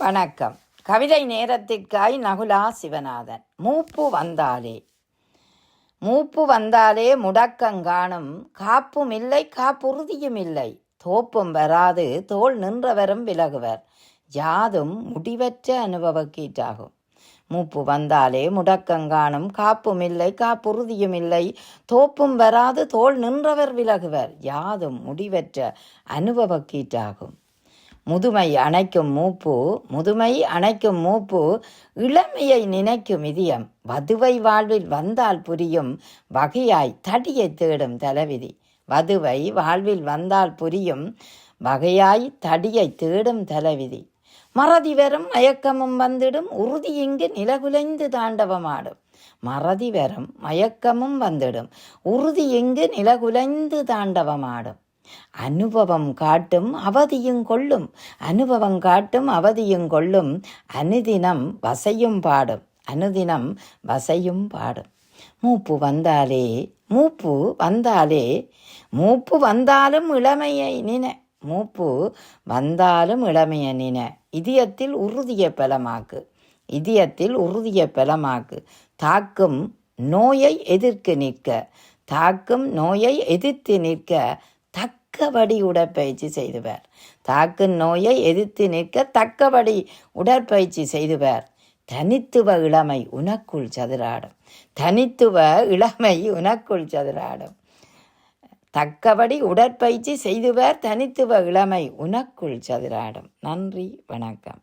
வணக்கம். கவிதை நேரத்திற்காய் நகுலா சிவநாதன். மூப்பு வந்தாலே. மூப்பு வந்தாலே முடக்கங்காணும் காப்பும் இல்லை காப்புறுதியும் இல்லை. தோப்பும் வராது தோல் நின்றவரும் விலகுவர். யாதும் முடிவற்ற அனுபவக்கீட்டாகும். மூப்பு வந்தாலே முடக்கங்காணும் காப்பும் இல்லை காப்புறுதியும் இல்லை. தோப்பும் வராது தோல் நின்றவர் விலகுவர். யாதும் முடிவற்ற அனுபவக்கீட்டாகும். முதுமை அணைக்கும் மூப்பு முதுமை அணைக்கும் மூப்பு இளமையை நினைக்கும் இதயம். வதுவை வாழ்வில் வந்தால் புரியும் வகையாய் தடியை தேடும் தலைவிதி. வதுவை வாழ்வில் வந்தால் புரியும் வகையாய் தடியை தேடும் தலைவிதி. மறதி வரும் மயக்கமும் வந்திடும் உறுதி இங்கு நிலகுலைந்து தாண்டவமாடும். மறதி வரும் மயக்கமும் வந்துடும் உறுதி இங்கு நிலகுலைந்து தாண்டவமாடும். அனுபவம் காட்டும் அவதியும் கொள்ளும். அனுபவம் காட்டும் அவதியும் கொள்ளும். அனுதினம் வசையும் பாடும். அனுதினம் வசையும் பாடும். மூப்பு வந்தாலே மூப்பு வந்தாலே மூப்பு வந்தாலும் இளமையை நின மூப்பு வந்தாலும் இளமையை நின. இதயத்தில் உறுதிய பலமாக்கு. இதயத்தில் உறுதிய பலமாக்கு. தாக்கும் நோயை எதிர்க்கு நிற்க. தாக்கும் நோயை எதிர்த்து நிற்க. தக்கபடி உடற்பயிற்சி செய்துவர். தாக்கும் நோயை எதிர்த்து நிற்க தக்கபடி உடற்பயிற்சி செய்துவர். தனித்துவ இளமை உனக்குள் சதுராடும். தனித்துவ இளமை உனக்குள் சதுராடும். தக்கபடி உடற்பயிற்சி செய்துவர் தனித்துவ இளமை உனக்குள் சதுராடும். நன்றி வணக்கம்.